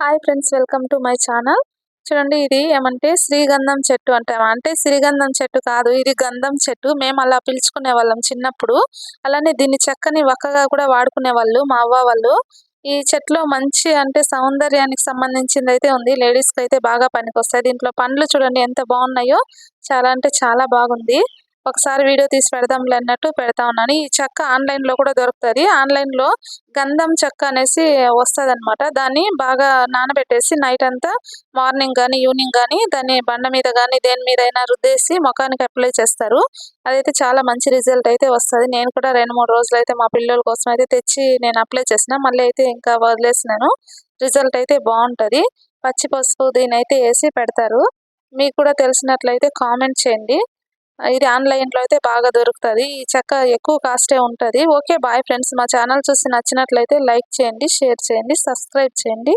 Hi friends welcome to my channel చూడండి ఇది ఏమంటే శ్రీగంధం చెట్టు అంటాం అంటే శ్రీగంధం చెట్టు కాదు ఇది గంధం చెట్టు. మేము అలా పిలుచుకునే వాళ్ళం చిన్నప్పుడు. అలానే దీన్ని చక్కని వక్కగా కూడా వాడుకునే వాళ్ళు మా అవ్వ వాళ్ళు. ఈ చెట్లు మంచి అంటే సౌందర్యానికి సంబంధించింది అయితే ఉంది. లేడీస్కి అయితే బాగా పనికొస్తాయి. దీంట్లో పండ్లు చూడండి ఎంత బాగున్నాయో. చాలా అంటే చాలా బాగుంది. ఒకసారి వీడియో తీసి పెడదాంలే అన్నట్టు పెడతా ఉన్నాను. ఈ చెక్క ఆన్లైన్లో కూడా దొరుకుతుంది. ఆన్లైన్లో గంధం చెక్క అనేసి వస్తుంది అనమాట దాన్ని బాగా నానబెట్టేసి నైట్ అంతా మార్నింగ్ కానీ ఈవినింగ్ కానీ దాన్ని బండ మీద కానీ దేని మీద అయినా రుద్దేసి ముఖానికి అప్లై చేస్తారు. అదైతే చాలా మంచి రిజల్ట్ అయితే వస్తుంది. నేను కూడా రెండు మూడు రోజులు అయితే మా పిల్లల కోసం అయితే తెచ్చి నేను అప్లై చేసిన మళ్ళీ అయితే ఇంకా వదిలేసినాను. రిజల్ట్ అయితే బాగుంటుంది. పచ్చి పసుపు దీని అయితే వేసి పెడతారు. మీకు కూడా తెలిసినట్లయితే కామెంట్ చేయండి. ఇది ఆన్లైన్లో అయితే బాగా దొరుకుతుంది. ఈ చెక్క ఎక్కువ కాస్టే ఉంటుంది. Okay bye friends. మా ఛానల్ చూసి నచ్చినట్లయితే లైక్ చేయండి షేర్ చేయండి సబ్స్క్రైబ్ చేయండి.